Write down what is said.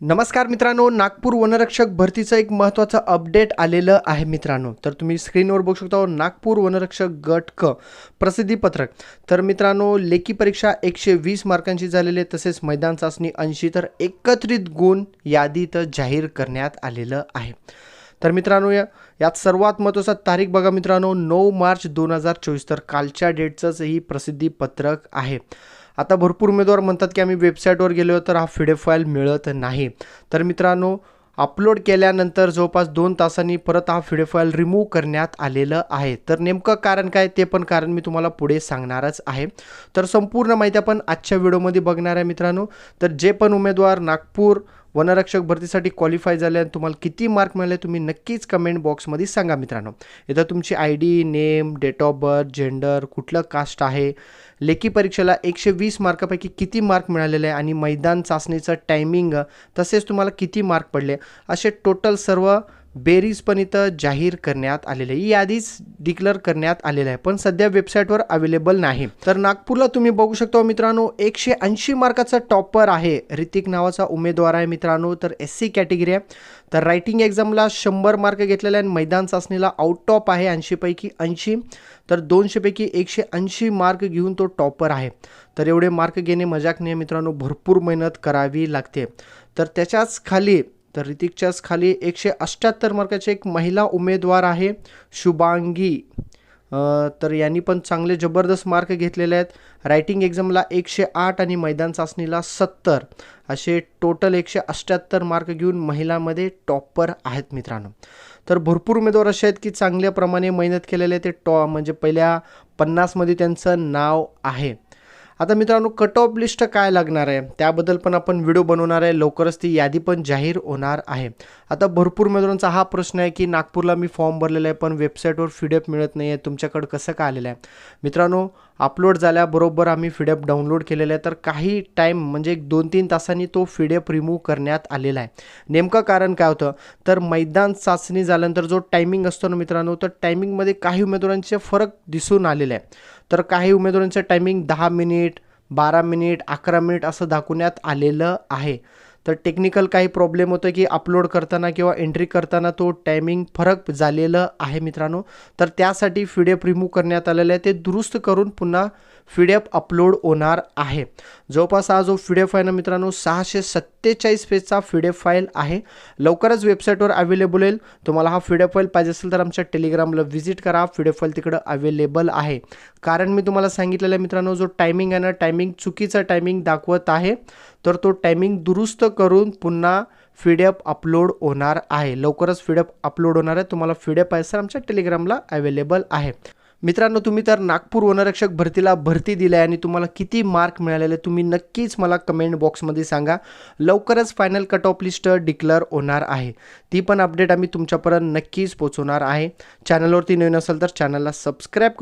नमस्कार मित्रांनो नागपूर वनरक्षक भरतीचं एक महत्त्वाचं अपडेट आलेलं आहे मित्रांनो. तर तुम्ही स्क्रीनवर बघू शकता हो, नागपूर वनरक्षक गट क प्रसिद्धीपत्रक तर मित्रांनो लेखी परीक्षा एकशे वीस मार्कांची झालेली आहे तसेच मैदान चाचणी ऐंशी तर एकत्रित गुण यादीत जाहीर करण्यात आलेलं आहे. तर मित्रांनो या यात सर्वात महत्त्वाचा तारीख बघा मित्रांनो नऊ मार्च दोन हजार चोवीस तर कालच्या डेटचंच ही प्रसिद्धीपत्रक आहे. आता भरपूर उमेदवार म्हणतात की आम्ही वेबसाईटवर गेलो तर हा पी डी एफ फाईल मिळत नाही. तर मित्रांनो अपलोड केल्यानंतर जवळपास दोन तासांनी परत हा पी डी फाईल रिमूव्ह करण्यात आलेलं आहे. तर नेमकं कारण काय ते पण कारण मी तुम्हाला पुढे सांगणारच आहे. तर संपूर्ण माहिती आपण आजच्या व्हिडिओमध्ये बघणार आहे मित्रांनो. तर जे पण उमेदवार नागपूर वनरक्षक भरतीसाठी क्वालिफाय झाले आणि तुम्हाला किती मार्क मिळाले तुम्ही नक्कीच कमेंट बॉक्समध्ये सांगा मित्रांनो. इथं तुमची I D name date of birth gender कुठलं कास्ट आहे लेखी परीक्षेला एकशे वीस मार्कापैकी किती मार्क मिळालेले आहे आणि मैदान चाचणीचं टायमिंग तसेच तुम्हाला किती मार्क पडले असे टोटल सर्व बेरीज पण इथं जाहीर करण्यात आलेलं आहे. ही यादीच डिक्लेअर करण्यात आलेलं आहे. पण सध्या वेबसाईटवर अवेलेबल नाही. तर नागपूरला तुम्ही बघू शकता हो मित्रांनो एकशे ऐंशी मार्काचा टॉपर आहे. ऋतिक नावाचा उमेदवार आहे मित्रांनो तर एस सी कॅटेगरी आहे. तर रायटिंग एक्झामला शंभर मार्क घेतलेले आहे आणि मैदान चाचणीला आउट टॉप आहे ऐंशीपैकी ऐंशी. तर दोनशेपैकी एकशे ऐंशी मार्क घेऊन तो टॉपर आहे. तर एवढे मार्क घेणे मजाक नाही मित्रांनो भरपूर मेहनत करावी लागते. तर त्याच्याच खाली तर ऋतिकच्याच खाली एकशे अष्ट्याहत्तर मार्काचे एक महिला उमेदवार आहे शुभांगी. तर यांनी पण चांगले जबरदस्त मार्क घेतलेले आहेत. रायटिंग एक्झामला एकशे आठ आणि मैदान चाचणीला सत्तर. असे टोटल एकशे अष्ट्याहत्तर मार्क घेऊन महिलांमध्ये टॉपर आहेत मित्रांनो. तर भरपूर उमेदवार असे आहेत की चांगल्या प्रमाणे मेहनत केलेले ते टॉ म्हणजे पहिल्या पन्नासमध्ये त्यांचं नाव आहे. आता मित्रांनो कट ऑफ लिस्ट काय लागणार आहे? त्याबद्दल पण आपण व्हिडिओ बनवणार आहे. लवकरच ती यादी पण जाहीर होणार आहे. आता भरपूर मित्रांचा हा प्रश्न आहे की नागपूरला मी फॉर्म भरलेला आहे पण वेबसाईटवर फीडॅप मिळत नाही आहे तुमच्याकडं कसं काय आलेलं आहे? मित्रांनो अपलोड झाल्याबरोबर आम्ही फिडअप डाउनलोड केलेला आहे. तर काही टाईम म्हणजे एक दोन तीन तासांनी तो फिडेप रिमूव्ह करण्यात आलेला आहे. नेमकं कारण काय होतं? तर मैदान चाचणी झाल्यानंतर जो टायमिंग असतो ना मित्रांनो तर टायमिंगमध्ये काही उमेदवारांचे फरक दिसून आलेले आहे. तर काही उमेदवारांचं टायमिंग दहा मिनिट बारा मिनिट अकरा मिनिट असं दाखवण्यात आलेलं आहे. तर टेक्निकल काही प्रॉब्लेम होतो की अपलोड करताना किंवा एंट्री करताना तो टायमिंग फरक झालेलं आहे मित्रांनो. तर त्यासाठी फीडॅप रिमूव्ह करण्यात आलेलं आहे. ते दुरुस्त करून पुन्हा फीडॅप अपलोड होणार आहे. जवळपास हा जो फीडॅप आहे ना मित्रांनो सहाशे सत्तेचाळीस पेजचा फीडॅप फाईल आहे. लवकरच वेबसाईटवर अवेलेबल होईल. तुम्हाला हा फीडॅप फाईल पाहिजे असेल तर आमच्या टेलिग्रामला व्हिजिट करा. फीडॅप फाईल तिकडं अवेलेबल आहे. कारण मी तुम्हाला सांगितलेलं आहे मित्रांनो जो टायमिंग आहे ना टायमिंग चुकीचा टायमिंग दाखवत आहे. तर तो टायमिंग दुरुस्त करून पुन्हा फीडअप अपलोड होणार आहे. लवकरच फीडअप अपलोड होणार आहे. तुम्हाला फीडअप आहे सर आमच्या टेलिग्रामला अवेलेबल आहे. मित्रांनो तुम्ही तर नागपूर वनरक्षक भरतीला भरती दिली आहे आणि तुम्हाला किती मार्क मिळालेले तुम्ही नक्कीच मला कमेंट बॉक्समध्ये सांगा. लवकरच final cut off list declare होणार आहे. ती पण अपडेट आम्ही तुमच्यापर्यंत नक्कीच पोहोचवणार आहे. चॅनलवरती नवीन असेल तर चॅनलला सबस्क्राईब